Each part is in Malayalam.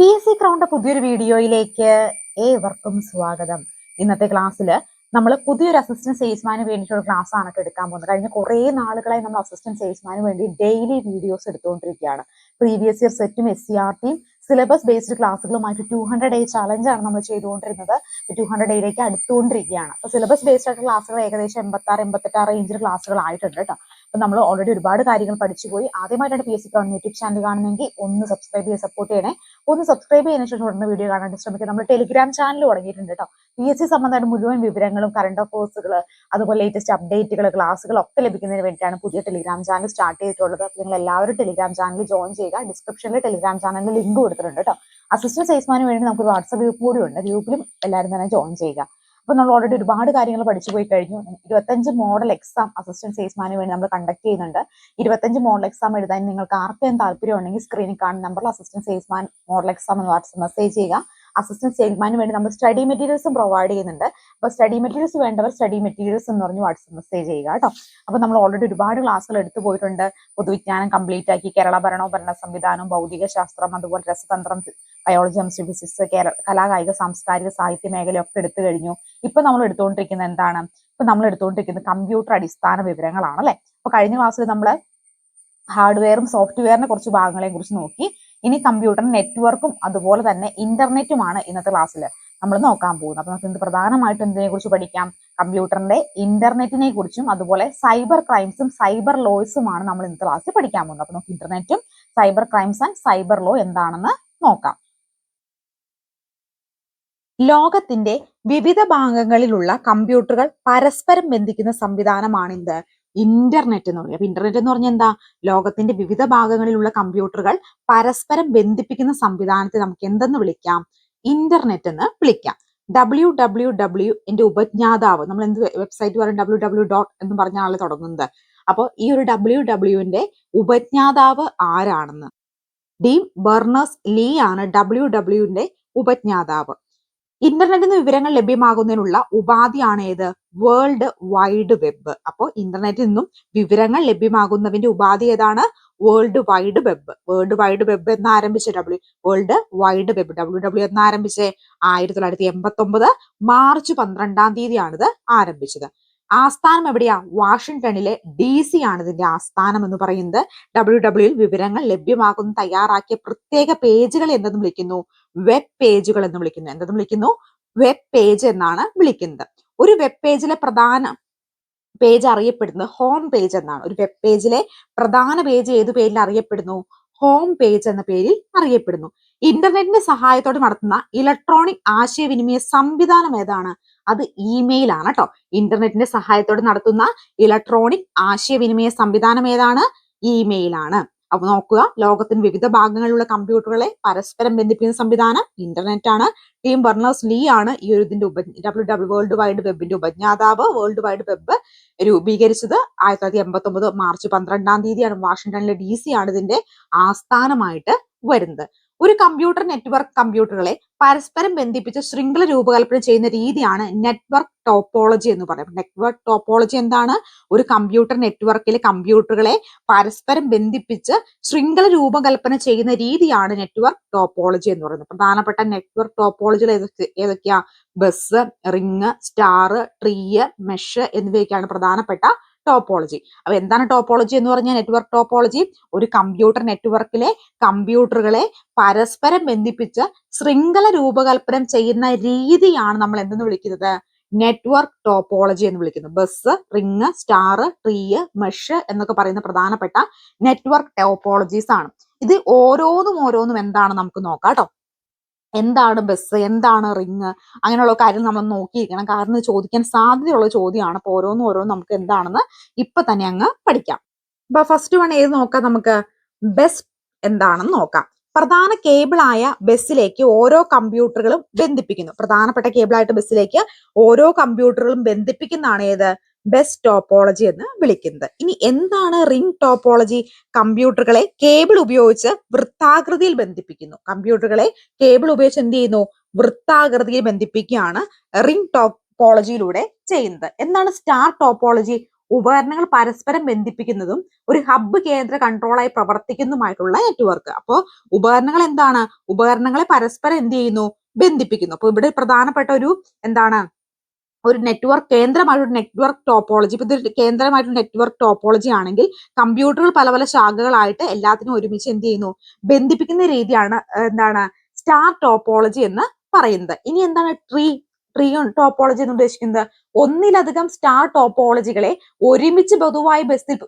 പി എസ് സി ക്രൗണ്ട് പുതിയൊരു വീഡിയോയിലേക്ക് ഏവർക്കും സ്വാഗതം. ഇന്നത്തെ ക്ലാസ്സിൽ നമ്മൾ പുതിയൊരു അസിസ്റ്റന്റ് സെയിൽസ്മാന് വേണ്ടിയിട്ടുള്ള ക്ലാസ് ആണ് എടുക്കാൻ പോകുന്നത്. കഴിഞ്ഞ കുറേ നാളുകളായി നമ്മൾ അസിസ്റ്റന്റ് സെയിൽസ്മാന് വേണ്ടി ഡെയിലി വീഡിയോസ് എടുത്തുകൊണ്ടിരിക്കുകയാണ്. പ്രീവിയസ് ഇയർ സെറ്റും എസ് സി ആർ ടിയും സിലബസ് ബേസ്ഡ് ക്ലാസ്സുകളുമായിട്ട് ടു ഹൺഡ്രഡ് ഡേ ചലഞ്ച് ആണ് നമ്മൾ ചെയ്തുകൊണ്ടിരുന്നത്. ടു ഹൺഡ്രഡ് ഡേയിലേക്ക് അടുത്തുകൊണ്ടിരിക്കുകയാണ്. അപ്പോൾ സിലബസ് ബേസ്ഡ് ആയിട്ട് ക്ലാസ്സുകൾ ഏകദേശം എൺപത്താറ് എൺപത്തെട്ട് റേഞ്ചിൽ ക്ലാസ്സുകൾ ആയിട്ടുണ്ട് കേട്ടോ അപ്പൊ നമ്മൾ ഓൾറെഡി ഒരുപാട് കാര്യങ്ങൾ പഠിച്ചുപോയി. ആദ്യമായിട്ടാണ് പി എസ് സി കാണുന്ന യൂട്യൂബ് ചാനൽ കാണുന്നെങ്കിൽ ഒന്ന് സബ്സ്ക്രൈബ് ചെയ്ത് സപ്പോർട്ട് ചെയ്യണേ. ഒന്ന് സബ്സ്ക്രൈബ് ചെയ്യുന്ന ശേഷം ഉടനെ വീഡിയോ കാണാൻ ശ്രമിക്കുക. നമ്മൾ ടെലിഗ്രാം ചാനൽ തുടങ്ങിയിട്ടുണ്ട് കേട്ടോ പി എസ് സി സംബന്ധമായിട്ട് മുഴുവൻ വിവരങ്ങളും കറണ്ട് അഫേഴ്സുകൾ അതുപോലെ ലേറ്റസ്റ്റ് അപ്ഡേറ്റുകൾ ക്ലാസ്സുകൾ ഒക്കെ ലഭിക്കുന്നതിന് വേണ്ടിയിട്ടാണ് പുതിയ ടെലിഗ്രാം ചാനൽ സ്റ്റാർട്ട് ചെയ്തിട്ടുള്ളത്. അപ്പോൾ നിങ്ങൾ എല്ലാവരും ടെലിഗ്രാം ചാനൽ ജോയിൻ ചെയ്യുക. ഡിസ്ക്രിപ്ഷനിൽ ടെലിഗ്രാം ചാനലിൽ ലിങ്ക് കൊടുത്തിട്ടുണ്ട് കേട്ടോ അസിസ്റ്റന്റ് സെയിൽസ്മാന് വേണ്ടി നമുക്ക് വാട്സ്ആപ്പ് ഗ്രൂപ്പ് കൂടി ഉണ്ട്. ഗ്രൂപ്പിലും എല്ലാവരും തന്നെ ജോയിൻ ചെയ്യുക. അപ്പൊ നമ്മൾ ഓൾറെഡി ഒരുപാട് കാര്യങ്ങൾ പഠിച്ചു പോയി കഴിഞ്ഞു. ഇരുപത്തഞ്ച് മോഡൽ എക്സാം അസിസ്റ്റന്റ് സെയിൽസ്മാന് വേണ്ടി നമ്മൾ കണ്ടക്ട് ചെയ്യുന്നുണ്ട്. ഇരുപത്തഞ്ച് മോഡൽ എക്സാം എഴുതാൻ നിങ്ങൾക്ക് ആർക്കും താല്പര്യം ഉണ്ടെങ്കിൽ സ്ക്രീനിൽ കാണുന്ന നമ്പറിൽ അസിസ്റ്റന്റ് സെയിൽസ്മാൻ മോഡൽ എക്സാം എന്ന് വാട്സ്ആപ്പ് മെസ്സേജ് ചെയ്യുക. അസിസ്റ്റന്റ് ചെയ്യുന്നതിന് വേണ്ടി നമ്മൾ സ്റ്റഡി മെറ്റീരിയൽസും പ്രൊവൈഡ് ചെയ്യുന്നുണ്ട്. അപ്പോൾ സ്റ്റഡി മെറ്റീരിയൽസ് വേണ്ടവർ സ്റ്റഡി മെറ്റീരിയൽസ് എന്ന് പറഞ്ഞ് വാട്സ്ആപ്പ് മെസ്സേജ് ചെയ്യുക കേട്ടോ. അപ്പോൾ നമ്മൾ ഓൾറെഡി ഒരുപാട് ക്ലാസ്സുകൾ എടുത്തു പോയിട്ടുണ്ട്. പൊതുവിജ്ഞാനം കംപ്ലീറ്റ് ആക്കി കേരള ഭരണവും ഭരണ സംവിധാനം ഭൗതിക ശാസ്ത്രം അതുപോലെ രസതന്ത്രം ബയോളജി കെമിസ്ട്രി ഫിസിക്സ് കേരള കലാകായിക സാംസ്കാരിക സാഹിത്യ മേഖലയൊക്കെ എടുത്തു കഴിഞ്ഞു. ഇപ്പൊ നമ്മൾ എടുത്തുകൊണ്ടിരിക്കുന്നത് എന്താണ്? ഇപ്പൊ നമ്മൾ എടുത്തുകൊണ്ടിരിക്കുന്നത് കമ്പ്യൂട്ടർ അടിസ്ഥാന വിവരങ്ങളാണ് അല്ലെ? അപ്പൊ കഴിഞ്ഞ ക്ലാസ്സിൽ നമ്മൾ ഹാർഡ്വെയറും സോഫ്റ്റ്വെയറിനെ കുറച്ച് ഭാഗങ്ങളെ കുറിച്ച് നോക്കി. ഇനി കമ്പ്യൂട്ടർ നെറ്റ്വർക്കും അതുപോലെ തന്നെ ഇന്റർനെറ്റുമാണ് ഇന്നത്തെ ക്ലാസ്സിൽ നമ്മൾ നോക്കാൻ പോകുന്നത്. അപ്പൊ നമുക്ക് ഇന്ന് പ്രധാനമായിട്ടും എന്തിനെ കുറിച്ച് പഠിക്കാം കമ്പ്യൂട്ടറിന്റെ ഇന്റർനെറ്റിനെ കുറിച്ചും അതുപോലെ സൈബർ ക്രൈംസും സൈബർ ലോയ്സുമാണ് നമ്മൾ ഇന്നത്തെ ക്ലാസ്സിൽ പഠിക്കാൻ പോകുന്നത്. അപ്പൊ നമുക്ക് ഇന്റർനെറ്റും cyber crimes and cyber law എന്താണെന്ന് നോക്കാം. ലോകത്തിന്റെ വിവിധ ഭാഗങ്ങളിലുള്ള കമ്പ്യൂട്ടറുകൾ പരസ്പരം ബന്ധിക്കുന്ന സംവിധാനമാണിത്. ഇന്റർനെറ്റ് എന്ന് അപ്പൊ ഇന്റർനെറ്റ് എന്ന് പറഞ്ഞാൽ എന്താ? ലോകത്തിന്റെ വിവിധ ഭാഗങ്ങളിലുള്ള കമ്പ്യൂട്ടറുകൾ പരസ്പരം ബന്ധിപ്പിക്കുന്ന സംവിധാനത്തെ നമുക്ക് എന്തെന്ന് വിളിക്കാം? ഇന്റർനെറ്റ് എന്ന് വിളിക്കാം. ഡബ്ല്യു ഡബ്ല്യു ഡബ്ല്യു എന്റെ ഉപജ്ഞാതാവ് നമ്മൾ എന്ത് വെബ്സൈറ്റ് പറയും? ഡബ്ല്യു ഡബ്ല്യു ഡോട്ട് എന്ന് പറഞ്ഞാണ് തുടങ്ങുന്നത്. അപ്പോൾ ഈ ഒരു ഡബ്ല്യു ഡബ്ല്യുവിന്റെ ഉപജ്ഞാതാവ് ആരാണെന്ന്? ഡീം ബെർണേഴ്സ് ലീ ആണ് ഡബ്ല്യു ഡബ്ല്യുവിന്റെ ഉപജ്ഞാതാവ്. ഇന്റർനെറ്റിൽ നിന്ന് വിവരങ്ങൾ ലഭ്യമാകുന്നതിനുള്ള ഉപാധിയാണ് ഏത്? വേൾഡ് വൈഡ് വെബ് അപ്പോൾ ഇന്റർനെറ്റിൽ നിന്നും വിവരങ്ങൾ ലഭ്യമാകുന്നതിന്റെ ഉപാധി ഏതാണ്? World wide web world wide web എന്ന് ആരംഭിച്ച W world wide web W W എന്ന് ആരംഭിച്ച? ആയിരത്തി തൊള്ളായിരത്തി എൺപത്തി ഒമ്പത് മാർച്ച് പന്ത്രണ്ടാം തീയതിയാണ് ഇത് ആരംഭിച്ചത്. ആസ്ഥാനം എവിടെയാ? വാഷിംഗ്ടണിലെ ഡി സി ആണ് ഇതിന്റെ ആസ്ഥാനം എന്ന് പറയുന്നത്. ഡബ്ല്യു ഡബ്ല്യു വിവരങ്ങൾ ലഭ്യമാകുന്ന തയ്യാറാക്കിയ പ്രത്യേക പേജുകൾ എന്തെന്ന് വിളിക്കുന്നു. വെബ് പേജുകൾ എന്ന് വിളിക്കുന്നു. എന്തെന്ന് വിളിക്കുന്നു? വെബ് പേജ് എന്നാണ് വിളിക്കുന്നത്. ഒരു വെബ് പേജിലെ പ്രധാന പേജ് അറിയപ്പെടുന്നത് ഹോം പേജ് എന്നാണ്. ഒരു വെബ് പേജിലെ പ്രധാന പേജ് ഏത് പേരിൽ അറിയപ്പെടുന്നു? ഹോം പേജ് എന്ന പേരിൽ അറിയപ്പെടുന്നു. ഇന്റർനെറ്റിന്റെ സഹായത്തോടെ നടത്തുന്ന ഇലക്ട്രോണിക് ആശയവിനിമയ സംവിധാനം ഏതാണ്? അത് ഇമെയിൽ ആണ് കേട്ടോ ഇന്റർനെറ്റിന്റെ സഹായത്തോടെ നടത്തുന്ന ഇലക്ട്രോണിക് ആശയവിനിമയ സംവിധാനം ഏതാണ്? ഇമെയിൽ ആണ്. അപ്പൊ നോക്കുക ലോകത്തിന് വിവിധ ഭാഗങ്ങളിലുള്ള കമ്പ്യൂട്ടറുകളെ പരസ്പരം ബന്ധിപ്പിക്കുന്ന സംവിധാനം ഇന്റർനെറ്റ് ആണ്. ടീം ബർണേഴ്സ് ലീ ആണ് ഈ ഒരു ഇതിന്റെ ഉപ ഡബ്ല്യു ഡബ്ല്യു വേൾഡ് വൈഡ് വെബിന്റെ ഉപജ്ഞാതാവ്. വേൾഡ് വൈഡ് വെബ് രൂപീകരിച്ചത് ആയിരത്തി തൊള്ളായിരത്തി എൺപത്തി ഒമ്പത് മാർച്ച് പന്ത്രണ്ടാം തീയതിയാണ്. വാഷിംഗ്ടണിലെ ഡി സി ആണ് ഇതിന്റെ ആസ്ഥാനമായിട്ട് വരുന്നത്. ഒരു കമ്പ്യൂട്ടർ നെറ്റ്വർക്ക് കമ്പ്യൂട്ടറുകളെ പരസ്പരം ബന്ധിപ്പിച്ച് ശൃംഖല രൂപകൽപ്പന ചെയ്യുന്ന രീതിയാണ് നെറ്റ്വർക്ക് ടോപ്പോളജി എന്ന് പറയുന്നത്. നെറ്റ്വർക്ക് ടോപ്പോളജി എന്താണ്? ഒരു കമ്പ്യൂട്ടർ നെറ്റ്വർക്കിലെ കമ്പ്യൂട്ടറുകളെ പരസ്പരം ബന്ധിപ്പിച്ച് ശൃംഖല രൂപകൽപ്പന ചെയ്യുന്ന രീതിയാണ് നെറ്റ്വർക്ക് ടോപ്പോളജി എന്ന് പറയുന്നത്. പ്രധാനപ്പെട്ട നെറ്റ്വർക്ക് ടോപ്പോളജികൾ ഏതൊക്കെ ഏതൊക്കെയാ? Bus ring star tree mesh എന്നിവയൊക്കെയാണ് പ്രധാനപ്പെട്ട ടോപ്പോളജി. അപ്പൊ എന്താണ് ടോപ്പോളജി എന്ന് പറഞ്ഞാൽ നെറ്റ്വർക്ക് ടോപ്പോളജി? ഒരു കമ്പ്യൂട്ടർ നെറ്റ്വർക്കിലെ കമ്പ്യൂട്ടറുകളെ പരസ്പരം ബന്ധിപ്പിച്ച് ശൃംഖല രൂപകൽപ്പന ചെയ്യുന്ന രീതിയാണ് നമ്മൾ എന്തെന്ന് വിളിക്കുന്നത്? നെറ്റ്വർക്ക് ടോപ്പോളജി എന്ന് വിളിക്കുന്നത് bus ring star tree mesh എന്നൊക്കെ പറയുന്ന പ്രധാനപ്പെട്ട നെറ്റ്വർക്ക് ടോപ്പോളജീസ് ആണ്. ഇത് ഓരോന്നും ഓരോന്നും എന്താണ് നമുക്ക് നോക്കാം കേട്ടോ. എന്താണ് ബസ് എന്താണ് റിങ് അങ്ങനെയുള്ള കാര്യം നമ്മൾ നോക്കിയിരിക്കണം. കാരണം ചോദിക്കാൻ സാധ്യതയുള്ള ചോദ്യമാണ്. അപ്പോൾ ഓരോന്നും ഓരോന്നും നമുക്ക് എന്താണെന്ന് ഇപ്പൊ തന്നെ അങ്ങ് പഠിക്കാം. അപ്പൊ ഫസ്റ്റ് വൺ ഏത് നോക്കാം നമുക്ക്? ബസ് എന്താണെന്ന് നോക്കാം. പ്രധാന കേബിളായ ബസ്സിലേക്ക് ഓരോ കമ്പ്യൂട്ടറുകളും ബന്ധിപ്പിക്കുന്നു. പ്രധാനപ്പെട്ട കേബിളായിട്ട് ബസ്സിലേക്ക് ഓരോ കമ്പ്യൂട്ടറുകളും ബന്ധിപ്പിക്കുന്നതാണ് ഏത്? ബസ് ടോപ്പോളജി എന്ന് വിളിക്കുന്നത്. ഇനി എന്താണ് റിംഗ് ടോപ്പോളജി കമ്പ്യൂട്ടറുകളെ കേബിൾ ഉപയോഗിച്ച് വൃത്താകൃതിയിൽ ബന്ധിപ്പിക്കുന്നു. കമ്പ്യൂട്ടറുകളെ കേബിൾ ഉപയോഗിച്ച് എന്ത് ചെയ്യുന്നു? വൃത്താകൃതിയിൽ ബന്ധിപ്പിക്കുകയാണ് റിംഗ് ടോപ്പോളജിയിലൂടെ ചെയ്യുന്നത്. എന്താണ് സ്റ്റാർ ടോപ്പോളജി ഉപകരണങ്ങൾ പരസ്പരം ബന്ധിപ്പിക്കുന്നതും ഒരു ഹബ്ബ് കേന്ദ്ര കൺട്രോളായി പ്രവർത്തിക്കുന്നതുമായിട്ടുള്ള നെറ്റ്വർക്ക് അപ്പോൾ ഉപകരണങ്ങൾ എന്താണ്? ഉപകരണങ്ങളെ പരസ്പരം എന്ത് ചെയ്യുന്നു? ബന്ധിപ്പിക്കുന്നു. അപ്പോൾ ഇവിടെ പ്രധാനപ്പെട്ട ഒരു എന്താണ്? ഒരു നെറ്റ്വർക്ക് കേന്ദ്രമായിട്ടൊരു നെറ്റ്വർക്ക് ടോപ്പോളജി ഇപ്പൊ ഇത് കേന്ദ്രമായിട്ട് നെറ്റ്വർക്ക് ടോപ്പോളജി ആണെങ്കിൽ കമ്പ്യൂട്ടറുകൾ പല പല ശാഖകളായിട്ട് എല്ലാത്തിനും ഒരുമിച്ച് എന്ത് ചെയ്യുന്നു? ബന്ധിപ്പിക്കുന്ന രീതിയാണ് എന്താണ്? സ്റ്റാർ ടോപ്പോളജി എന്ന് പറയുന്നത്. ഇനി എന്താണ് ട്രീ ട്രീ ടോപ്പോളജി എന്ന് ഉദ്ദേശിക്കുന്നത്? ഒന്നിലധികം സ്റ്റാർ ടോപ്പോളജികളെ ഒരുമിച്ച് പൊതുവായി ബസ്സിൽ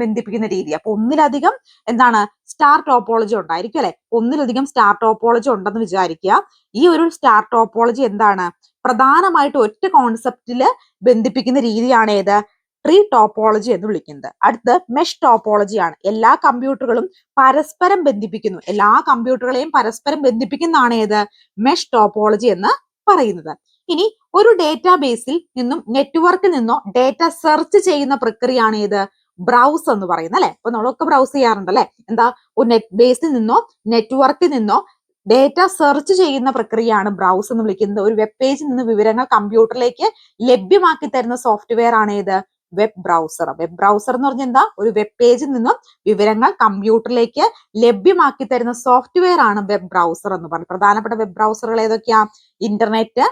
ബന്ധിപ്പിക്കുന്ന രീതി. അപ്പൊ ഒന്നിലധികം എന്താണ്? സ്റ്റാർ ടോപ്പോളജി ഉണ്ടായിരിക്കും അല്ലെ? ഒന്നിലധികം സ്റ്റാർ ടോപ്പോളജി ഉണ്ടെന്ന് വിചാരിക്കുക. ഈ ഒരു സ്റ്റാർ ടോപ്പോളജി എന്താണ്? പ്രധാനമായിട്ട് ഒറ്റ കോൺസെപ്റ്റിൽ ബന്ധിപ്പിക്കുന്ന രീതിയാണ് ഏത്? ട്രീ ടോപ്പോളജി എന്ന് വിളിക്കുന്നത്. അടുത്ത് മെഷ് ടോപ്പോളജി ആണ്. എല്ലാ കമ്പ്യൂട്ടറുകളും പരസ്പരം ബന്ധിപ്പിക്കുന്നു. എല്ലാ കമ്പ്യൂട്ടറുകളെയും പരസ്പരം ബന്ധിപ്പിക്കുന്നതാണ് ഏത്? മെഷ് ടോപ്പോളജി എന്ന് പറയുന്നത്. ഇനി ഒരു ഡേറ്റാബേസിൽ നിന്നും നെറ്റ്വർക്കിൽ നിന്നോ ഡേറ്റ സെർച്ച് ചെയ്യുന്ന പ്രക്രിയയാണ് ഏത്? ബ്രൗസ് എന്ന് പറയുന്നത് അല്ലെ? അപ്പൊ നമ്മളൊക്കെ ബ്രൗസ് ചെയ്യാറുണ്ട് അല്ലെ എന്താ? ഒരു നെറ്റ് ബേസിൽ നിന്നോ നെറ്റ്വർക്കിൽ നിന്നോ ഡേറ്റ സെർച്ച് ചെയ്യുന്ന പ്രക്രിയയാണ് ബ്രൗസ് എന്ന് വിളിക്കുന്നത്. ഒരു വെബ് പേജിൽ നിന്ന് വിവരങ്ങൾ കമ്പ്യൂട്ടറിലേക്ക് ലഭ്യമാക്കി തരുന്ന സോഫ്റ്റ്വെയർ ആണ് ഏത്? വെബ് ബ്രൗസർ വെബ് ബ്രൗസർ എന്ന് പറഞ്ഞാൽ എന്താ? ഒരു വെബ് പേജിൽ നിന്നും വിവരങ്ങൾ കമ്പ്യൂട്ടറിലേക്ക് ലഭ്യമാക്കി തരുന്ന സോഫ്റ്റ്വെയർ ആണ് വെബ് ബ്രൗസർ എന്ന് പറയുന്നത് പ്രധാനപ്പെട്ട വെബ് ബ്രൗസറുകൾ ഏതൊക്കെയാ? Internet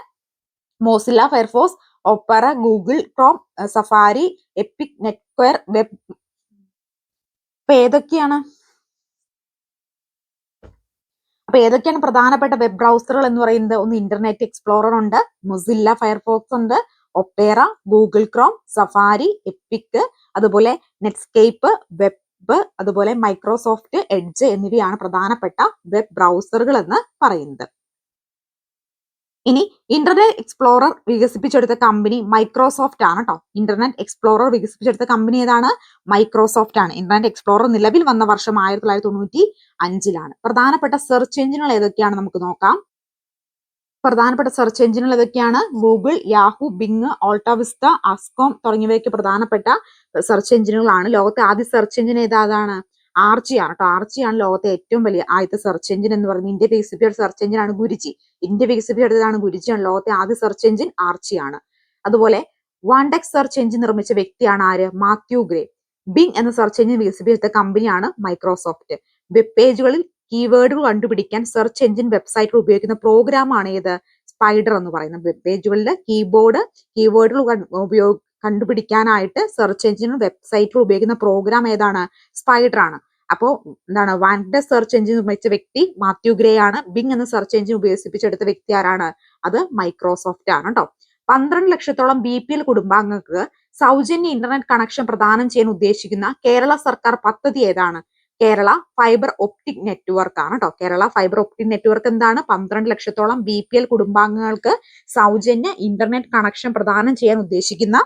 Mozilla Firefox Opera Google Chrome Safari Epic NetWare web ഇപ്പൊ ഏതൊക്കെയാണ്? അപ്പൊ ഏതൊക്കെയാണ് പ്രധാനപ്പെട്ട വെബ് ബ്രൗസറുകൾ എന്ന് പറയുന്നത്? ഒന്ന് ഇന്റർനെറ്റ് എക്സ്പ്ലോറർ ഉണ്ട് മൊസില്ല ഫയർഫോക്സ് ഉണ്ട് Opera Google Chrome Safari Epic അതുപോലെ നെറ്റ്സ്കേപ്പ് വെബ് അതുപോലെ മൈക്രോസോഫ്റ്റ് എഡ്ജ് എന്നിവയാണ് പ്രധാനപ്പെട്ട വെബ് ബ്രൗസറുകൾ എന്ന് പറയുന്നത്. ഇനി ഇന്റർനെറ്റ് എക്സ്പ്ലോറർ വികസിപ്പിച്ചെടുത്ത കമ്പനി മൈക്രോസോഫ്റ്റ് ആണ് കേട്ടോ ഇന്റർനെറ്റ് എക്സ്പ്ലോറർ വികസിപ്പിച്ചെടുത്ത കമ്പനി ഏതാണ്? മൈക്രോസോഫ്റ്റ് ആണ്. ഇന്റർനെറ്റ് എക്സ്പ്ലോറർ നിലവിൽ വന്ന വർഷം ആയിരത്തി തൊള്ളായിരത്തി തൊണ്ണൂറ്റി അഞ്ചിലാണ്. പ്രധാനപ്പെട്ട സെർച്ച് എഞ്ചിനുകൾ ഏതൊക്കെയാണ് നമുക്ക് നോക്കാം. പ്രധാനപ്പെട്ട സെർച്ച് എഞ്ചിനുകൾ ഏതൊക്കെയാണ്? Google Yahoo Bing AltaVista Ask com തുടങ്ങിയവയൊക്കെ പ്രധാനപ്പെട്ട സെർച്ച് എഞ്ചിനുകളാണ് ലോകത്തെ ആദ്യ സെർച്ച് എഞ്ചിൻ ഏതാണ് ആർച്ചി ആണ് കേട്ടോ. ആർച്ചിയാണ് ലോകത്തെ ഏറ്റവും വലിയ ആദ്യത്തെ സെർച്ച് എഞ്ചിൻ എന്ന് പറയുന്നത് ഇന്ത്യ വികസിപ്പിച്ച സെർച്ച് എഞ്ചിൻ ആണ് ഗുരുജി. ഇന്ത്യ വികസിപ്പിച്ചെടുത്തതാണ് ഗുരുജിയാണ് ലോകത്തെ ആദ്യ സെർച്ച് എഞ്ചിൻ ആർച്ചിയാണ് അതുപോലെ വാണ്ടക് സെർച്ച് എഞ്ചിൻ നിർമ്മിച്ച വ്യക്തിയാണ് ആര്? മാത്യു ഗ്രേ ബിങ് എന്ന സെർച്ച് എഞ്ചിൻ വികസിപ്പിച്ചെടുത്ത കമ്പനിയാണ് മൈക്രോസോഫ്റ്റ് വെബ് പേജുകളിൽ കീവേഡുകൾ കണ്ടുപിടിക്കാൻ സെർച്ച് എഞ്ചിൻ വെബ്സൈറ്റിൽ ഉപയോഗിക്കുന്ന പ്രോഗ്രാം ആണ് ഏത്? സ്പൈഡർ എന്ന് പറയുന്നത് വെബ് പേജുകളിൽ കീബോർഡ് കീവേഡുകൾ ഉപയോഗ കണ്ടുപിടിക്കാനായിട്ട് സെർച്ച് എഞ്ചിനും വെബ്സൈറ്റിൽ ഉപയോഗിക്കുന്ന പ്രോഗ്രാം ഏതാണ്? സ്പൈഡർ ആണ്. അപ്പോ എന്താണ്? വാൻഡ സെർച്ച് എഞ്ചിൻ നിർമ്മിച്ച വ്യക്തി മാത്യു ഗ്രേ ആണ്. ബിങ് എന്ന സെർച്ച് എഞ്ചിൻ ഉപയോഗിപ്പിച്ചെടുത്ത വ്യക്തി ആരാണ് അത് മൈക്രോസോഫ്റ്റ് ആണ് കേട്ടോ പന്ത്രണ്ട് ലക്ഷത്തോളം ബി പി എൽ കുടുംബാംഗങ്ങൾക്ക് സൗജന്യ ഇന്റർനെറ്റ് കണക്ഷൻ പ്രദാനം ചെയ്യാൻ ഉദ്ദേശിക്കുന്ന കേരള സർക്കാർ പദ്ധതി ഏതാണ്? കേരള ഫൈബർ ഒപ്റ്റിക് നെറ്റ്വർക്ക് ആണ് കേട്ടോ കേരള ഫൈബർ ഒപ്റ്റിക് നെറ്റ്വർക്ക് എന്താണ്? പന്ത്രണ്ട് ലക്ഷത്തോളം ബി പി എൽ കുടുംബാംഗങ്ങൾക്ക് സൗജന്യ ഇന്റർനെറ്റ് കണക്ഷൻ പ്രദാനം ചെയ്യാൻ ഉദ്ദേശിക്കുന്ന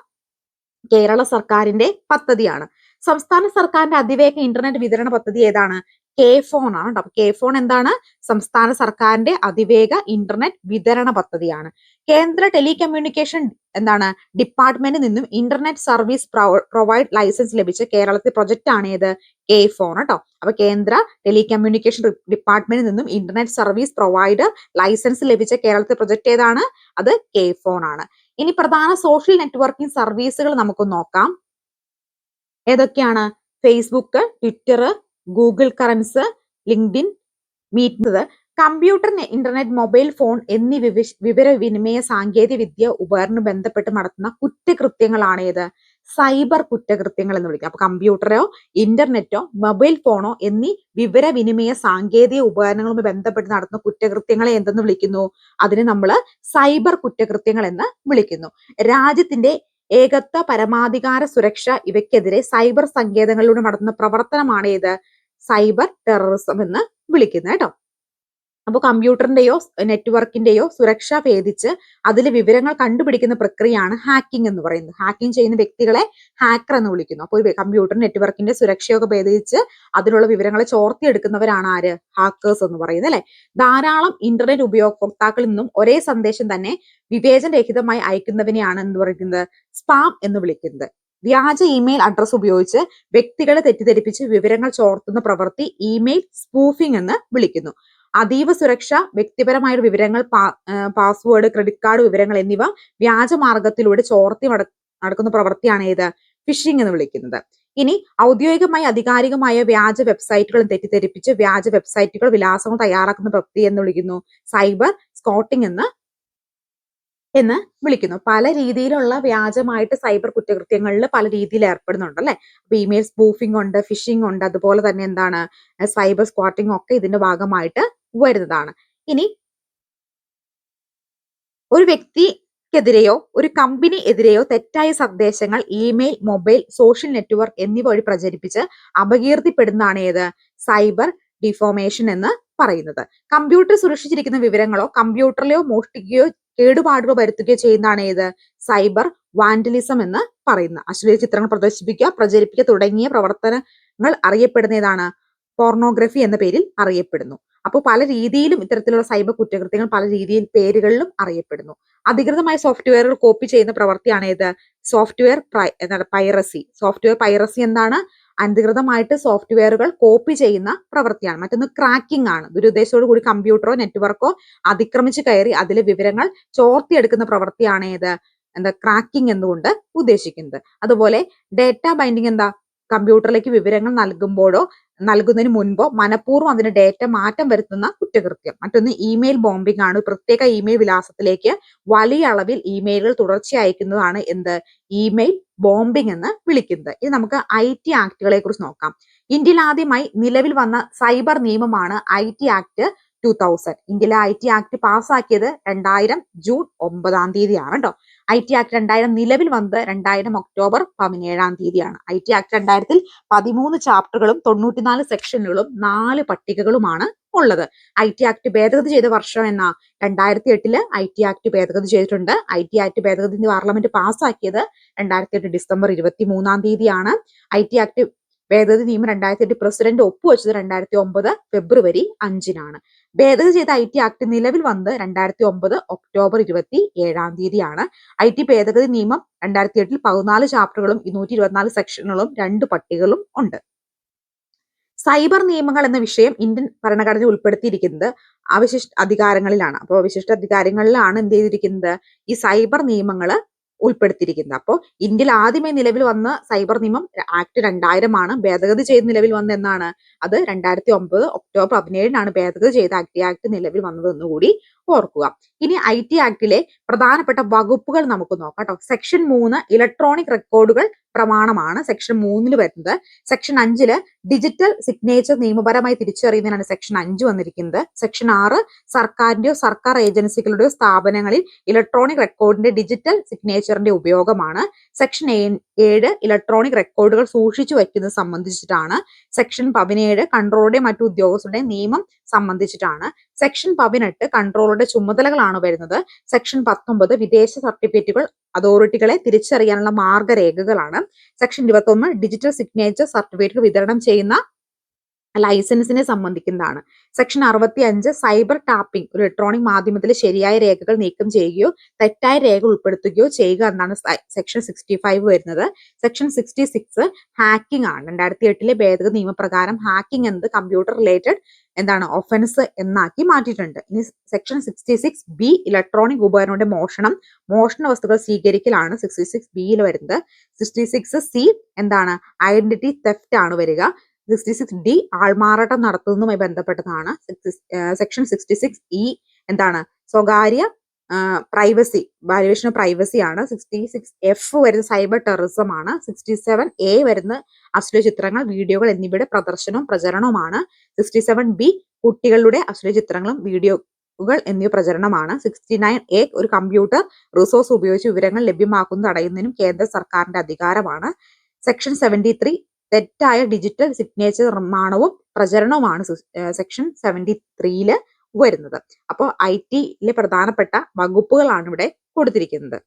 കേരള സർക്കാരിന്റെ പദ്ധതിയാണ്. സംസ്ഥാന സർക്കാരിന്റെ അതിവേഗ ഇന്റർനെറ്റ് വിതരണ പദ്ധതി ഏതാണ്? കെ ഫോൺ ആണ് കേട്ടോ. കെ ഫോൺ എന്താണ്? സംസ്ഥാന സർക്കാരിന്റെ അതിവേഗ ഇന്റർനെറ്റ് വിതരണ പദ്ധതിയാണ്. കേന്ദ്ര ടെലികമ്മ്യൂണിക്കേഷൻ എന്താണ്? ഡിപ്പാർട്ട്മെന്റിൽ നിന്നും ഇന്റർനെറ്റ് സർവീസ് പ്രൊവൈഡ് ലൈസൻസ് ലഭിച്ച കേരളത്തിലെ പ്രൊജക്ട് ആണ് ഏത്? കെ ഫോൺ കേട്ടോ. അപ്പൊ കേന്ദ്ര ടെലികമ്മ്യൂണിക്കേഷൻ ഡിപ്പാർട്ട്മെന്റിൽ നിന്നും ഇന്റർനെറ്റ് സർവീസ് പ്രൊവൈഡർ ലൈസൻസ് ലഭിച്ച കേരളത്തിലെ പ്രൊജക്ട് ഏതാണ്? അത് കെ ഫോൺ ആണ്. ഇനി പ്രധാന സോഷ്യൽ നെറ്റ്വർക്കിംഗ് സർവീസുകൾ നമുക്ക് നോക്കാം. ഏതൊക്കെയാണ്? Facebook Twitter Google currents LinkedIn meet computer internet mobile phone എന്നീ വിവരവിനിമയ സാങ്കേതിക വിദ്യ ഉപകരണം ബന്ധപ്പെട്ട് നടത്തുന്ന കുറ്റകൃത്യങ്ങളാണ് ഏത്? സൈബർ കുറ്റകൃത്യങ്ങൾ എന്ന് വിളിക്കുക അപ്പൊ കമ്പ്യൂട്ടറോ ഇന്റർനെറ്റോ മൊബൈൽ ഫോണോ എന്നീ വിവരവിനിമയ സാങ്കേതിക ഉപകരണങ്ങളുമായി ബന്ധപ്പെട്ട് നടത്തുന്ന കുറ്റകൃത്യങ്ങളെ എന്തെന്ന് വിളിക്കുന്നു? അതിനെ നമ്മൾ സൈബർ കുറ്റകൃത്യങ്ങൾ എന്ന് വിളിക്കുന്നു. രാജ്യത്തിന്റെ ഏകത്വ പരമാധികാര സുരക്ഷ ഇവയ്ക്കെതിരെ സൈബർ സങ്കേതങ്ങളിലൂടെ നടത്തുന്ന പ്രവർത്തനമാണ് ഏത് സൈബർ ടെററിസം എന്ന് വിളിക്കുന്നത് കേട്ടോ. അപ്പോൾ കമ്പ്യൂട്ടറിന്റെയോ നെറ്റ്വർക്കിന്റെയോ സുരക്ഷ ഭേദിച്ച് അതിൽ വിവരങ്ങൾ കണ്ടുപിടിക്കുന്ന പ്രക്രിയയാണ് ഹാക്കിംഗ് എന്ന് പറയുന്നത്. ഹാക്കിംഗ് ചെയ്യുന്ന വ്യക്തികളെ ഹാക്കർ എന്ന് വിളിക്കുന്നു. അപ്പോൾ കമ്പ്യൂട്ടർ നെറ്റ്വർക്കിന്റെ സുരക്ഷയൊക്കെ ഭേദിച്ച് അതിനുള്ള വിവരങ്ങളെ ചോർത്തിയെടുക്കുന്നവരാണ് ആര്? ഹാക്കേഴ്സ് എന്ന് പറയുന്നത് അല്ലെ? ധാരാളം ഇന്റർനെറ്റ് ഉപയോക്താക്കളിൽ നിന്നും ഒരേ സന്ദേശം തന്നെ വിവേചനരഹിതമായി അയക്കുന്നവനെയാണ് എന്ന് പറയുന്നത് സ്പാം എന്ന് വിളിക്കുന്നത്. വ്യാജ ഇമെയിൽ അഡ്രസ് ഉപയോഗിച്ച് വ്യക്തികളെ തെറ്റിദ്ധരിപ്പിച്ച് വിവരങ്ങൾ ചോർത്തുന്ന പ്രവൃത്തി ഇമെയിൽ സ്പൂഫിംഗ് എന്ന് വിളിക്കുന്നു. അതീവ സുരക്ഷ വ്യക്തിപരമായ വിവരങ്ങൾ പാസ്വേഡ് ക്രെഡിറ്റ് കാർഡ് വിവരങ്ങൾ എന്നിവ വ്യാജ വ്യാജമാർഗത്തിലൂടെ ചോർത്തി നടക്കുന്ന പ്രവൃത്തിയാണ് ഏത് ഫിഷിംഗ് എന്ന് വിളിക്കുന്നത്. ഇനി ഔദ്യോഗികമായി അധികാരികമായ വ്യാജ വെബ്സൈറ്റുകളും തെറ്റിദ്ധരിപ്പിച്ച് വ്യാജ വെബ്സൈറ്റുകൾ വിലാസങ്ങൾ തയ്യാറാക്കുന്ന പ്രവൃത്തി എന്ന് വിളിക്കുന്നു. സൈബർ സ്കോട്ടിംഗ് എന്ന് എന്ന് വിളിക്കുന്നു. പല രീതിയിലുള്ള വ്യാജമായിട്ട് സൈബർ കുറ്റകൃത്യങ്ങളിൽ പല രീതിയിൽ ഏർപ്പെടുന്നുണ്ട് അല്ലെ? അപ്പൊ ഇമെയിൽ സ്പൂഫിംഗ് ഉണ്ട് ഫിഷിംഗ് ഉണ്ട് അതുപോലെ തന്നെ എന്താണ് സൈബർ സ്ക്വാട്ടിംഗ് ഒക്കെ ഇതിന്റെ ഭാഗമായിട്ട് വരുന്നതാണ്. ഇനി ഒരു വ്യക്തിക്കെതിരെയോ ഒരു കമ്പനി എതിരെയോ തെറ്റായ സന്ദേശങ്ങൾ ഇമെയിൽ മൊബൈൽ സോഷ്യൽ നെറ്റ്വർക്ക് എന്നിവ വഴി പ്രചരിപ്പിച്ച് അപകീർത്തിപ്പെടുന്നതാണ് ഏത്? സൈബർ ഡിഫോമേഷൻ എന്ന് പറയുന്നത്. കമ്പ്യൂട്ടർ സുരക്ഷിച്ചിരിക്കുന്ന വിവരങ്ങളോ കമ്പ്യൂട്ടറിലെയോ മോഷ്ടിക്കുകയോ കേടുപാടുകളോ വരുത്തുകയോ ചെയ്യുന്നതാണ് ഏത്? സൈബർ വാൻഡലിസം എന്ന് പറയുന്നത്. അശ്ലീല ചിത്രങ്ങൾ പ്രദർശിപ്പിക്കുക പ്രചരിപ്പിക്കുക തുടങ്ങിയ പ്രവർത്തനങ്ങൾ അറിയപ്പെടുന്ന ഏതാണ് പോർണോഗ്രഫി എന്ന പേരിൽ അറിയപ്പെടുന്നു. അപ്പോൾ പല രീതിയിലും ഇത്തരത്തിലുള്ള സൈബർ കുറ്റകൃത്യങ്ങൾ പല രീതിയിൽ പേരുകളിലും അറിയപ്പെടുന്നു. അധികൃതമായ സോഫ്റ്റ്വെയറുകൾ കോപ്പി ചെയ്യുന്ന പ്രവൃത്തിയാണ് ഏത്? സോഫ്റ്റ്വെയർ എന്താണ് പൈറസി. സോഫ്റ്റ്വെയർ പൈറസി എന്താണ്? അനധികൃതമായിട്ട് സോഫ്റ്റ്വെയറുകൾ കോപ്പി ചെയ്യുന്ന പ്രവൃത്തിയാണ് മറ്റൊന്ന് ക്രാക്കിംഗ് ആണ്. ദുരുദ്ദേശത്തോടു കൂടി കമ്പ്യൂട്ടറോ നെറ്റ്വർക്കോ അതിക്രമിച്ച് കയറി അതിലെ വിവരങ്ങൾ ചോർത്തിയെടുക്കുന്ന പ്രവൃത്തിയാണ് ഏത്? എന്താ ക്രാക്കിംഗ് എന്നുകൊണ്ട് ഉദ്ദേശിക്കുന്നത്. അതുപോലെ ഡേറ്റ ബൈൻഡിങ് എന്താ? കമ്പ്യൂട്ടറിലേക്ക് വിവരങ്ങൾ നൽകുമ്പോഴോ നൽകുന്നതിന് മുൻപോ മനഃപൂർവം അതിന് ഡേറ്റ മാറ്റം വരുത്തുന്ന കുറ്റകൃത്യം. മറ്റൊന്ന് ഇമെയിൽ ബോംബിംഗ് ആണ്. പ്രത്യേക ഇമെയിൽ വിലാസത്തിലേക്ക് വലിയ അളവിൽ ഇമെയിലുകൾ തുടർച്ചയായി അയക്കുന്നതാണ് എന്ത്? ഇമെയിൽ ബോംബിംഗ് എന്ന് വിളിക്കുന്നത്. ഇത് നമുക്ക് ഐ ടി ആക്ടുകളെ കുറിച്ച് നോക്കാം. ഇന്ത്യയിൽ ആദ്യമായി നിലവിൽ വന്ന സൈബർ നിയമമാണ് I T act two thousand ഇന്ത്യയിലെ ഐ ടി ആക്ട് പാസ്സാക്കിയത് രണ്ടായിരം ജൂൺ ഒമ്പതാം തീയതിയാണ് കേട്ടോ ഐ ടി ആക്ട് രണ്ടായിരം നിലവിൽ വന്നത് രണ്ടായിരം ഒക്ടോബർ പതിനേഴാം തീയതിയാണ്. ഐ ടി ആക്ട് രണ്ടായിരത്തിൽ പതിമൂന്ന് ചാപ്റ്ററുകളും തൊണ്ണൂറ്റിനാല് സെക്ഷനുകളും നാല് പട്ടികകളുമാണ് ഉള്ളത്. ഐ ടി ആക്ട് ഭേദഗതി ചെയ്ത വർഷം എന്ന? രണ്ടായിരത്തി എട്ടിൽ ഐ ടി ആക്ട് ഭേദഗതി ചെയ്തിട്ടുണ്ട്. ഐ ടി ആക്ട് ഭേദഗതി പാർലമെന്റ് പാസ്സാക്കിയത് രണ്ടായിരത്തി എട്ട് ഡിസംബർ ഇരുപത്തി മൂന്നാം തീയതിയാണ്. ഐ ടി ആക്ട് ഭേദഗതി നിയമം രണ്ടായിരത്തി എട്ട് പ്രസിഡന്റ് ഒപ്പുവെച്ചത് രണ്ടായിരത്തി ഒമ്പത് ഫെബ്രുവരി അഞ്ചിനാണ്. ഭേദഗതി ചെയ്ത ഐ ടി ആക്ട് നിലവിൽ വന്നത് രണ്ടായിരത്തി ഒമ്പത് ഒക്ടോബർ ഇരുപത്തി ഏഴാം തീയതിയാണ്. ഐ ടി ഭേദഗതി നിയമം രണ്ടായിരത്തി എട്ടിൽ പതിനാല് ചാപ്റ്ററുകളും ഇരുന്നൂറ്റി ഇരുപത്തിനാല് സെക്ഷനുകളും രണ്ട് പട്ടികകളും ഉണ്ട്. സൈബർ നിയമങ്ങൾ എന്ന വിഷയം ഇന്ത്യൻ ഭരണഘടന ഉൾപ്പെടുത്തിയിരിക്കുന്നത് അവശിഷ്ട അധികാരങ്ങളിലാണ്. അപ്പോൾ വിശിഷ്ട അധികാരങ്ങളിലാണ് എന്ത് ചെയ്തിരിക്കുന്നത്? ഈ സൈബർ നിയമങ്ങൾ ഉൾപ്പെടുത്തിയിരിക്കുന്നത്. അപ്പോൾ ഇന്ത്യയിൽ ആദ്യമേ നിലവിൽ വന്ന സൈബർ നിയമം ആക്ട് രണ്ടായിരം ആണ്. ഭേദഗതി ചെയ്ത് നിലവിൽ വന്ന എന്നാണ്. അത് രണ്ടായിരത്തി ഒമ്പത് ഒക്ടോബർ പതിനേഴിനാണ് ഭേദഗതി ചെയ്ത ആക്ട്. ആക്ട് നിലവിൽ വന്നത് എന്നുകൂടി ഓർക്കുക. ഇനി ഐ ടി ആക്ടിലെ പ്രധാനപ്പെട്ട വകുപ്പുകൾ നമുക്ക് നോക്കാം കേട്ടോ. സെക്ഷൻ മൂന്ന് ഇലക്ട്രോണിക് റെക്കോർഡുകൾ പ്രമാണമാണ്. സെക്ഷൻ മൂന്നിൽ വരുന്നത്. സെക്ഷൻ അഞ്ചിൽ ഡിജിറ്റൽ സിഗ്നേച്ചർ നിയമപരമായി തിരിച്ചറിയുന്നതിനാണ് സെക്ഷൻ അഞ്ച് വന്നിരിക്കുന്നത്. സെക്ഷൻ ആറ് സർക്കാരിന്റെയോ സർക്കാർ ഏജൻസികളുടെയോ സ്ഥാപനങ്ങളിൽ ഇലക്ട്രോണിക് റെക്കോർഡിന്റെ ഡിജിറ്റൽ സിഗ്നേച്ചറിന്റെ ഉപയോഗമാണ്. സെക്ഷൻ ഏഴ് ഇലക്ട്രോണിക് റെക്കോർഡുകൾ സൂക്ഷിച്ചു വയ്ക്കുന്നത് സംബന്ധിച്ചിട്ടാണ്. സെക്ഷൻ പതിനേഴ് കൺട്രോളുടെ മറ്റു ഉദ്യോഗസ്ഥരുടെ നിയമം സംബന്ധിച്ചിട്ടാണ്. സെക്ഷൻ പതിനെട്ട് കൺട്രോളുടെ ചുമതലകളാണ് വരുന്നത്. സെക്ഷൻ പത്തൊമ്പത് വിദേശ സർട്ടിഫിക്കറ്റുകൾ അതോറിറ്റികളെ തിരിച്ചറിയാനുള്ള മാർഗരേഖകളാണ്. സെക്ഷൻ ഇരുപത്തി ഒന്ന് ഡിജിറ്റൽ സിഗ്നേച്ചർ സർട്ടിഫിക്കറ്റ് വിതരണം ചെയ്യുന്ന ലൈസൻസിനെ സംബന്ധിക്കുന്നതാണ്. സെക്ഷൻ അറുപത്തി അഞ്ച് സൈബർ ടാപ്പിംഗ് ഒരു ഇലക്ട്രോണിക് മാധ്യമത്തിൽ ശരിയായ രേഖകൾ നീക്കം ചെയ്യുകയോ തെറ്റായ രേഖ ഉൾപ്പെടുത്തുകയോ ചെയ്യുക എന്നാണ് സെക്ഷൻ സിക്സ്റ്റി ഫൈവ് വരുന്നത്. സെക്ഷൻ സിക്സ്റ്റി സിക്സ് ഹാക്കിംഗ് ആണ്. രണ്ടായിരത്തി എട്ടിലെ ഭേദഗതി നിയമപ്രകാരം ഹാക്കിംഗ് എന്നത് കമ്പ്യൂട്ടർ റിലേറ്റഡ് എന്താണ് ഒഫൻസ് എന്നാക്കി മാറ്റിയിട്ടുണ്ട്. ഇനി section sixty six B electronic ഉപകരണങ്ങളുടെ മോഷണം മോഷണ വസ്തുക്കൾ സ്വീകരിക്കലാണ് സിക്സ്റ്റി സിക്സ് ബിയിൽ വരുന്നത്. സിക്സ്റ്റി സിക്സ് സി എന്താണ് ഐഡന്റിറ്റി തെഫ്റ്റ് ആണ് വരിക. സിക്സ്റ്റി സിക്സ് ഡി ആൾമാറാട്ടം നടത്തുന്നതുമായി ബന്ധപ്പെട്ടതാണ് സെക്ഷൻ സിക്സ്റ്റി സിക്സ് ഇ എന്താണ്? സ്വകാര്യ പ്രൈവസി വാല്യുവേഷൻ പ്രൈവസി ആണ്. സിക്സ്റ്റി സിക്സ് എഫ് വരുന്ന സൈബർ ടെററിസം ആണ്. സിക്സ്റ്റി സെവൻ എ വരുന്ന അശ്ലീല ചിത്രങ്ങൾ വീഡിയോകൾ എന്നിവയുടെ പ്രദർശനവും പ്രചരണവുമാണ്. സിക്സ്റ്റി സെവൻ ബി കുട്ടികളുടെ അശ്ലീല ചിത്രങ്ങളും വീഡിയോകൾ എന്നിവ പ്രചരണമാണ്. സിക്സ്റ്റി നയൻ എ ഒരു കമ്പ്യൂട്ടർ റിസോഴ്സ് ഉപയോഗിച്ച് വിവരങ്ങൾ ലഭ്യമാക്കുന്നത് തടയുന്നതിനും കേന്ദ്ര സർക്കാരിന്റെ അധികാരമാണ്. സെക്ഷൻ സെവന്റി ത്രീ തെറ്റായ ഡിജിറ്റൽ സിഗ്നേച്ചർ നിർമ്മാണവും പ്രചരണവുമാണ് സെക്ഷൻ സെവന്റി ത്രീയിൽ വരുന്നത്. അപ്പോൾ ഐ ടിയിലെ പ്രധാനപ്പെട്ട വകുപ്പുകളാണ് ഇവിടെ കൊടുത്തിരിക്കുന്നത്.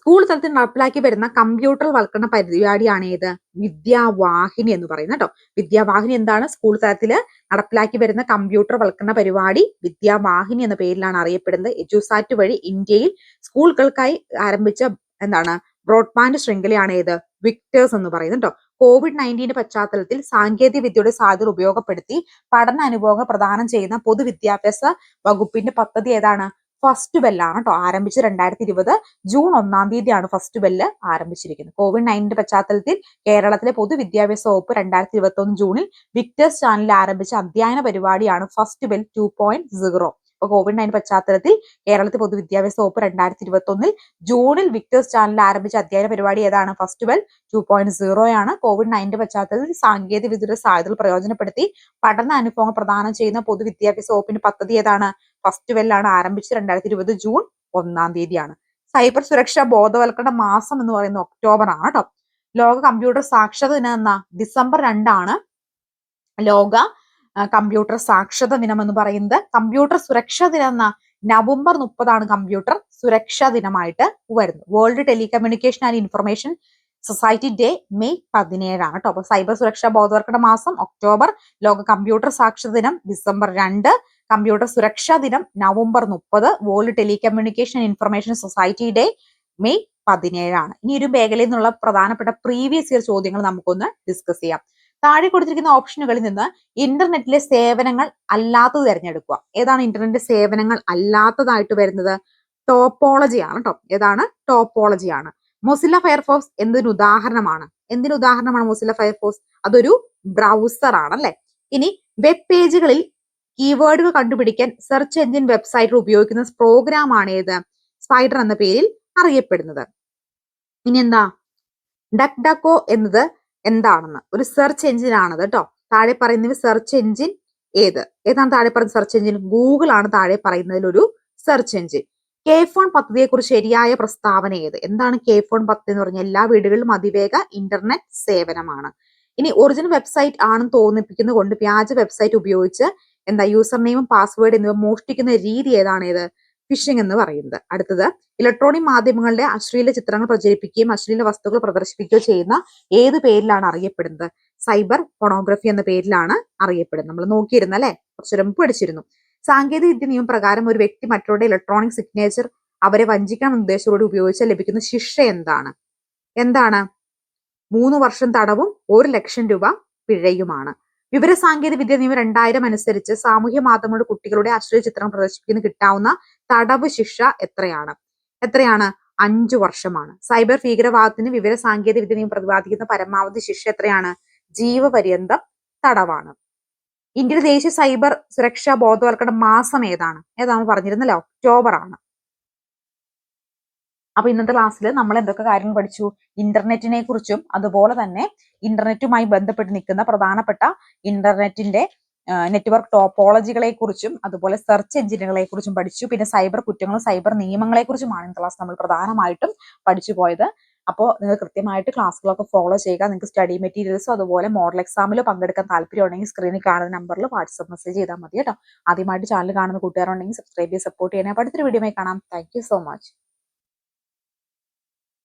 സ്കൂൾ തലത്തിൽ നടപ്പിലാക്കി വരുന്ന കമ്പ്യൂട്ടർ വൽക്കരണ പരിപാടിയാണ് ഏത്? വിദ്യാവാഹിനി എന്ന് പറയുന്നത് കേട്ടോ. വിദ്യാവാഹിനി എന്താണ്? സ്കൂൾ തലത്തിൽ നടപ്പിലാക്കി വരുന്ന കമ്പ്യൂട്ടർ വൽക്കരണ പരിപാടി വിദ്യാവാഹിനി എന്ന പേരിലാണ് അറിയപ്പെടുന്നത്. എജുസാറ്റ് വഴി ഇന്ത്യയിൽ സ്കൂളുകൾക്കായി ആരംഭിച്ച എന്താണ്? ബ്രോഡ്ബാൻഡ് ശൃംഖലയാണ് ഏത് വിക്ടേഴ്സ് എന്ന് പറയുന്നത് കേട്ടോ കോവിഡ് നയന്റീന്റെ പശ്ചാത്തലത്തിൽ സാങ്കേതിക വിദ്യയുടെ സാധ്യത ഉപയോഗപ്പെടുത്തി പഠന അനുഭവങ്ങൾ പ്രദാനം ചെയ്യുന്ന പൊതുവിദ്യാഭ്യാസ വകുപ്പിന്റെ പദ്ധതി ഏതാണ്? ഫസ്റ്റ് ബെല്ലാണ് കേട്ടോ ആരംഭിച്ച് രണ്ടായിരത്തി ഇരുപത് ജൂൺ ഒന്നാം തീയതിയാണ് ഫസ്റ്റ് ബെല്ല് ആരംഭിച്ചിരിക്കുന്നത്. കോവിഡ് നയന്റിന്റെ പശ്ചാത്തലത്തിൽ കേരളത്തിലെ പൊതുവിദ്യാഭ്യാസ വകുപ്പ് രണ്ടായിരത്തി ഇരുപത്തി ഒന്ന് ജൂണിൽ വിക്ടേഴ്സ് ചാനലിൽ ആരംഭിച്ച അധ്യയന പരിപാടിയാണ് first bell two point zero. അപ്പൊ കോവിഡ് നയൻ പശ്ചാത്തലത്തിൽ കേരളത്തിൽ പൊതുവിദ്യാഭ്യാസ വകുപ്പ് രണ്ടായിരത്തി ഇരുപത്തി ഒന്നിൽ ജൂണിൽ വിക്ടേഴ്സ് ചാനലിൽ ആരംഭിച്ച അധ്യയന പരിപാടി ഏതാണ്? First bell two point zero ആണ്. കോവിഡ് നയൻറെ പശ്ചാത്തലത്തിൽ സാങ്കേതിക വിദ്യയുടെ സാധ്യതകൾ പ്രയോജനപ്പെടുത്തി പഠന അനുഭവങ്ങൾ പ്രദാനം ചെയ്യുന്ന പൊതുവിദ്യാഭ്യാസ വകുപ്പിന്റെ പദ്ധതി ഏതാണ്? ഫസ്റ്റ് ആണ് ആരംഭിച്ചത് രണ്ടായിരത്തി ഇരുപത് ജൂൺ ഒന്നാം തീയതിയാണ്. സൈബർ സുരക്ഷ ബോധവൽക്കരണ മാസം എന്ന് പറയുന്നത് ഒക്ടോബർ ആണ് കേട്ടോ. ലോക കമ്പ്യൂട്ടർ സാക്ഷരത ദിനം എന്ന ഡിസംബർ രണ്ടാണ്. ലോക കമ്പ്യൂട്ടർ സാക്ഷരത ദിനം എന്ന് പറയുന്നത് കമ്പ്യൂട്ടർ സുരക്ഷാ ദിനം എന്ന നവംബർ മുപ്പതാണ് കമ്പ്യൂട്ടർ സുരക്ഷാ ദിനമായിട്ട് വരുന്നത്. World telecommunication and information society day May പതിനേഴാണ് കേട്ടോ. അപ്പൊ സൈബർ സുരക്ഷാ ബോധവൽക്കരണ മാസം ഒക്ടോബർ ലോക കമ്പ്യൂട്ടർ സാക്ഷരത ദിനം ഡിസംബർ രണ്ട് കമ്പ്യൂട്ടർ സുരക്ഷാ ദിനം നവംബർ മുപ്പത് world telecommunication information society day May പതിനേഴാണ്. ഇനി ഒരു മേഖലയിൽ നിന്നുള്ള പ്രധാനപ്പെട്ട പ്രീവിയസ് ഇയർ ചോദ്യങ്ങൾ നമുക്കൊന്ന് ഡിസ്കസ് ചെയ്യാം. താഴെ കൊടുത്തിരിക്കുന്ന ഓപ്ഷനുകളിൽ നിന്ന് ഇന്റർനെറ്റിലെ സേവനങ്ങൾ അല്ലാത്തത് തിരഞ്ഞെടുക്കുക. ഏതാണ് ഇന്റർനെറ്റ് സേവനങ്ങൾ അല്ലാത്തതായിട്ട് വരുന്നത്? ടോപ്പോളജി ആണ് കേട്ടോ ഏതാണ്? ടോപ്പോളജി ആണ്. മൊസില്ല ഫയർഫോക്സ് എന്തിനു ഉദാഹരണമാണ്? എന്തിനു ഉദാഹരണമാണ് മൊസില്ല ഫയർഫോക്സ്? അതൊരു ബ്രൗസർ ആണ് അല്ലെ? ഇനി വെബ് പേജുകളിൽ കീവേഡുകൾ കണ്ടുപിടിക്കാൻ സെർച്ച് എഞ്ചിൻ വെബ്സൈറ്റിൽ ഉപയോഗിക്കുന്ന പ്രോഗ്രാം ആണ് ഏത്? സ്പൈഡർ എന്ന പേരിൽ അറിയപ്പെടുന്നത്. ഇനി എന്താ? ഡക് ഡക്കോ എന്നത് എന്താണെന്ന്. ഒരു സെർച്ച് എഞ്ചിൻ ആണ് കേട്ടോ. താഴെ പറയുന്നവ സെർച്ച് എഞ്ചിൻ ഏത്? ഏതാണ് താഴെ പറയുന്ന സെർച്ച് എഞ്ചിൻ ഗൂഗിൾ ആണ് താഴെ പറയുന്നതിൽ ഒരു സെർച്ച് എഞ്ചിൻ കെ ഫോൺ പദ്ധതിയെ കുറിച്ച് ശരിയായ പ്രസ്താവന ഏത്? എന്താണ് കെ ഫോൺ പദ്ധതി എന്ന് പറഞ്ഞാൽ എല്ലാ വീടുകളിലും അതിവേഗ ഇന്റർനെറ്റ് സേവനമാണ്. ഇനി ഒറിജിനൽ വെബ്സൈറ്റ് ആണെന്ന് തോന്നിപ്പിക്കുന്നത് കൊണ്ട് വ്യാജ വെബ്സൈറ്റ് ഉപയോഗിച്ച് എന്താ യൂസർ നെയിമും പാസ്വേഡ് എന്നിവ മോഷ്ടിക്കുന്ന രീതി ഏതാണ് ഏത്? ഫിഷിംഗ് എന്ന് പറയുന്നത്. അടുത്തത് ഇലക്ട്രോണിക് മാധ്യമങ്ങളുടെ അശ്ലീല ചിത്രങ്ങൾ പ്രചരിപ്പിക്കുകയും അശ്ലീല വസ്തുക്കൾ പ്രദർശിപ്പിക്കുകയോ ചെയ്യുന്ന ഏത് പേരിലാണ് അറിയപ്പെടുന്നത്? സൈബർ പൊണോഗ്രഫി എന്ന പേരിലാണ് അറിയപ്പെടുന്നത്. നമ്മൾ നോക്കിയിരുന്ന അല്ലെ? കുറച്ചു മുമ്പ് പഠിച്ചിരുന്നു. സാങ്കേതിക വിദ്യ നിയമപ്രകാരം ഒരു വ്യക്തി മറ്റുള്ള ഇലക്ട്രോണിക് സിഗ്നേച്ചർ അവരെ വഞ്ചിക്കാൻ ഉദ്ദേശത്തോടെ ഉപയോഗിച്ചാൽ ലഭിക്കുന്ന ശിക്ഷ എന്താണ്? എന്താണ്? മൂന്ന് വർഷം തടവും ഒരു ലക്ഷം രൂപ പിഴയുമാണ്. വിവര സാങ്കേതിക വിദ്യ നിയമം രണ്ടായിരം അനുസരിച്ച് സാമൂഹ്യ മാധ്യമങ്ങളുടെ കുട്ടികളുടെ അശ്ലീല ചിത്രം പ്രദർശിപ്പിക്കുന്ന കിട്ടാവുന്ന തടവ് ശിക്ഷ എത്രയാണ്? എത്രയാണ്? അഞ്ചു വർഷമാണ്. സൈബർ ഭീകരവാദത്തിന് വിവര സാങ്കേതിക വിദ്യ നിയമം പ്രതിപാദിക്കുന്ന പരമാവധി ശിക്ഷ എത്രയാണ്? ജീവപര്യന്തം തടവാണ്. ഇന്ത്യയുടെ ദേശീയ സൈബർ സുരക്ഷാ ബോധവൽക്കരണ മാസം ഏതാണ്? ഏതാണ് പറഞ്ഞിരുന്നല്ലോ? ഒക്ടോബർ ആണ് അപ്പൊ ഇന്നത്തെ ക്ലാസ്സിൽ നമ്മൾ എന്തൊക്കെ കാര്യങ്ങൾ പഠിച്ചു? ഇന്റർനെറ്റിനെ കുറിച്ചും അതുപോലെ തന്നെ ഇന്റർനെറ്റുമായി ബന്ധപ്പെട്ട് നിൽക്കുന്ന പ്രധാനപ്പെട്ട ഇന്റർനെറ്റിന്റെ നെറ്റ്വർക്ക് ടോപ്പോളജികളെ കുറിച്ചും അതുപോലെ സെർച്ച് എഞ്ചിനുകളെ കുറിച്ചും പഠിച്ചു. പിന്നെ സൈബർ കുറ്റങ്ങളും സൈബർ നിയമങ്ങളെ കുറിച്ചുമാണ് ഇന്നത്തെ ക്ലാസ് നമ്മൾ പ്രധാനമായിട്ടും പഠിച്ചു പോയത്. അപ്പോൾ നിങ്ങൾ കൃത്യമായിട്ട് ക്ലാസ്സുകളൊക്കെ ഫോളോ ചെയ്യുക. നിങ്ങൾക്ക് സ്റ്റഡി മെറ്റീരിയൽസും അതുപോലെ മോഡൽ എക്സാമിലോ പങ്കെടുക്കാൻ താല്പര്യം ഉണ്ടെങ്കിൽ സ്ക്രീനിൽ കാണുന്ന നമ്പറിൽ വാട്സപ്പ് മെസ്സേജ് ചെയ്താൽ മതി കേട്ടോ. ആദ്യമായിട്ട് ചാനൽ കാണുന്ന കൂട്ടുകാരുണ്ടെങ്കിൽ സബ്സ്ക്രൈബ് ചെയ്ത് സപ്പോർട്ട് ചെയ്യാൻ അടുത്തൊരു വീഡിയോയിൽ കാണാം. Thank so much